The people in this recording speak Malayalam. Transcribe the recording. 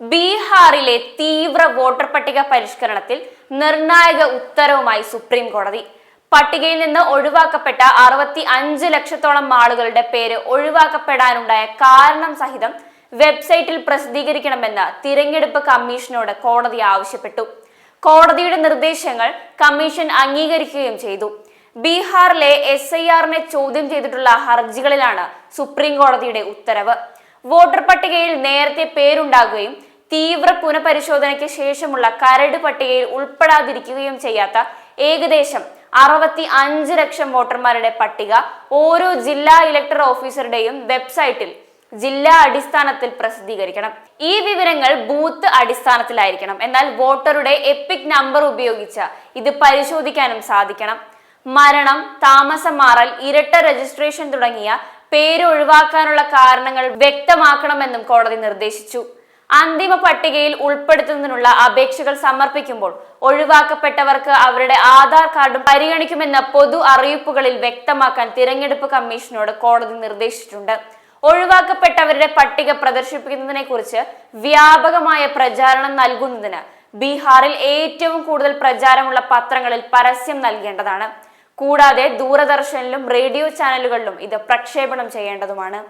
ബീഹാറിലെ തീവ്ര വോട്ടർ പട്ടിക പരിഷ്കരണത്തിൽ നിർണായക ഉത്തരവുമായി സുപ്രീം കോടതി. പട്ടികയിൽ നിന്ന് ഒഴിവാക്കപ്പെട്ട അറുപത്തി അഞ്ച് ലക്ഷത്തോളം ആളുകളുടെ പേര് ഒഴിവാക്കപ്പെടാനുണ്ടായ കാരണം സഹിതം വെബ്സൈറ്റിൽ പ്രസിദ്ധീകരിക്കണമെന്ന് തിരഞ്ഞെടുപ്പ് കമ്മീഷനോട് കോടതി ആവശ്യപ്പെട്ടു. കോടതിയുടെ നിർദ്ദേശങ്ങൾ കമ്മീഷൻ അംഗീകരിക്കുകയും ചെയ്തു. ബീഹാറിലെ എസ് ഐ ആറിനെ ചോദ്യം ചെയ്തിട്ടുള്ള ഹർജികളിലാണ് സുപ്രീം കോടതിയുടെ ഉത്തരവ്. വോട്ടർ പട്ടികയിൽ നേരത്തെ പേരുണ്ടാകുകയും തീവ്ര പുനഃപരിശോധനയ്ക്ക് ശേഷമുള്ള കരട് പട്ടികയിൽ ഉൾപ്പെടാതിരിക്കുകയും ചെയ്യാത്ത ഏകദേശം അറുപത്തി അഞ്ച് ലക്ഷം വോട്ടർമാരുടെ പട്ടിക ഓരോ ജില്ലാ ഇലക്ടർ ഓഫീസറുടെയും വെബ്സൈറ്റിൽ ജില്ലാ അടിസ്ഥാനത്തിൽ പ്രസിദ്ധീകരിക്കണം. ഈ വിവരങ്ങൾ ബൂത്ത് അടിസ്ഥാനത്തിലായിരിക്കണം. എന്നാൽ വോട്ടറുടെ എപ്പിക് നമ്പർ ഉപയോഗിച്ച് ഇത് പരിശോധിക്കാനും സാധിക്കണം. മരണം താമസം മാറൽ ഇരട്ട രജിസ്ട്രേഷൻ തുടങ്ങിയ പേര് ഒഴിവാക്കാനുള്ള കാരണങ്ങൾ വ്യക്തമാക്കണമെന്നും കോടതി നിർദ്ദേശിച്ചു. അന്തിമ പട്ടികയിൽ ഉൾപ്പെടുത്തുന്നതിനുള്ള അപേക്ഷകൾ സമർപ്പിക്കുമ്പോൾ ഒഴിവാക്കപ്പെട്ടവർക്ക് അവരുടെ ആധാർ കാർഡും പരിഗണിക്കുമെന്ന പൊതു അറിയിപ്പുകളിൽ വ്യക്തമാക്കാൻ തിരഞ്ഞെടുപ്പ് കമ്മീഷനോട് കോടതി നിർദ്ദേശിച്ചിട്ടുണ്ട്. ഒഴിവാക്കപ്പെട്ടവരുടെ പട്ടിക പ്രദർശിപ്പിക്കുന്നതിനെ കുറിച്ച് വ്യാപകമായ പ്രചാരണം നൽകുന്നതിന് ബീഹാറിൽ ഏറ്റവും കൂടുതൽ പ്രചാരമുള്ള പത്രങ്ങളിൽ പരസ്യം നൽകേണ്ടതാണ്. കൂടാതെ ദൂരദർശനിലും റേഡിയോ ചാനലുകളിലും ഇത് പ്രക്ഷേപണം ചെയ്യേണ്ടതുമാണ്.